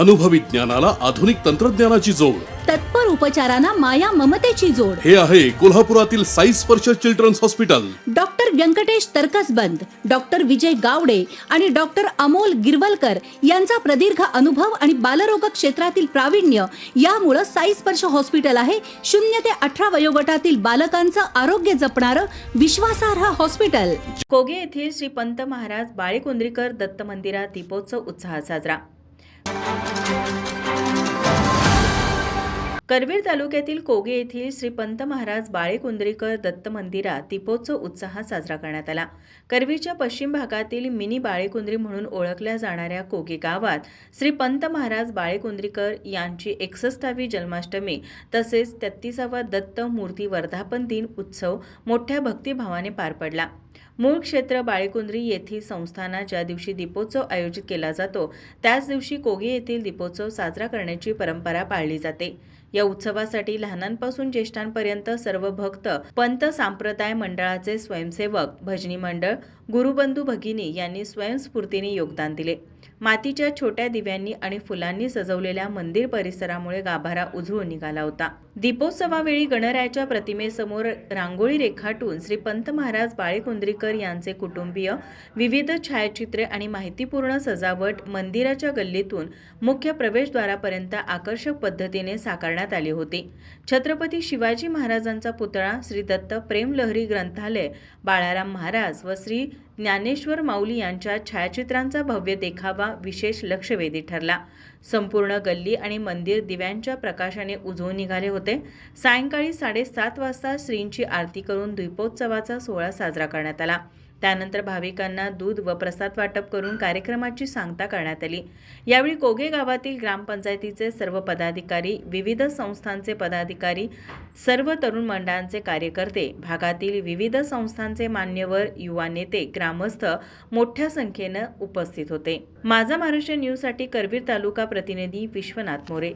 अनुभवी ज्ञानाला आधुनिक तंत्रज्ञानाची जोड. तत्पर उपचारांना माया ममतेची जोड. हे आहे कोल्हापुरातील Sai Sparsh Children's Hospital. Doctor Vyankatesh Taraksaband doctor Vijay Gawade आणि डॉक्टर अमोल गिरवलकर यांचा प्रदीर्घ अनुभव आणि बालरोग क्षेत्रातील प्रावीण्य यामुळं साई स्पर्श हॉस्पिटल आहे. शून्य ते अठरा वयोगटातील बालकांचं आरोग्य जपणारं विश्वासार्ह हॉस्पिटल. कोगे येथील श्री पंत महाराज बाळेकुंद्रीकर दत्त मंदिरात दीपोत्सव उत्साहात साजरा. करवीर तालुक्यातील कोगे येथील श्री पंत महाराज बाळेकुंद्रीकर दत्त मंदिरात दीपोत्सव उत्साहात साजरा करण्यात आला. करवीरच्या पश्चिम भागातील मिनी बाळेकुंद्री म्हणून ओळखल्या जाणाऱ्या कोगे गावात श्री पंत महाराज बाळेकुंद्रीकर यांची एकसष्टावी जन्माष्टमी तसेच तेहतीसावा दत्त मूर्ती वर्धापन दिन उत्सव मोठ्या भक्तिभावाने पार पडला. मूळ क्षेत्र बाळेकुंद्री येथील संस्थाना ज्या दिवशी दीपोत्सव आयोजित केला जातो त्याच दिवशी कोगे येथील दीपोत्सव साजरा करण्याची परंपरा पाळली जाते. या उत्सवासाठी लहानांपासून ज्येष्ठांपर्यंत सर्व भक्त पंत सांप्रदाय मंडळाचे स्वयंसेवक भजनी मंडळ गुरुबंधू भगिनी यांनी स्वयंस्फूर्तीने योगदान दिले. मातीच्या छोट्या दिव्यांनी आणि फुलांनी सजवलेल्या मंदिर परिसरामुळे गाभारा उजळून निघाला होता. दीपोत्सवावेळी गणरायाच्या प्रतिमेसमोर रांगोळी रेखाटून श्री पंत महाराज बाळेकुंद्रीकर यांचे कुटुंबीय विविध छायाचित्रे आणि माहितीपूर्ण सजावट मंदिराच्या गल्लीतून मुख्य प्रवेशद्वारापर्यंत आकर्षक पद्धतीने साकारण्यात आली होती. छत्रपती शिवाजी महाराजांचा पुतळा श्री दत्त प्रेमलहरी ग्रंथालय बाळाराम महाराज व श्री ज्ञानेश्वर माऊली यांच्या छायाचित्रांचा भव्य देखावा विशेष लक्षवेधी ठरला. संपूर्ण गल्ली आणि मंदिर दिव्यांच्या प्रकाशाने उजवून निघाले होते. सायंकाळी साडेसात वाजता श्रींची आरती करून दीपोत्सवाचा सोहळा साजरा करण्यात आला. त्यानंतर भाविकांना दूध व प्रसाद वाटप करून कार्यक्रमाची सांगता करण्यात आली. यावेळी कोगे गावातील ग्रामपंचायतीचे सर्व पदाधिकारी विविध संस्थांचे पदाधिकारी सर्व तरुण मंडळांचे कार्यकर्ते भागातील विविध संस्थांचे मान्यवर युवा नेते ग्रामस्थ मोठ्या संख्येनं उपस्थित होते. माझा महाराष्ट्र न्यूजसाठी करवीर तालुका प्रतिनिधी विश्वनाथ मोरे.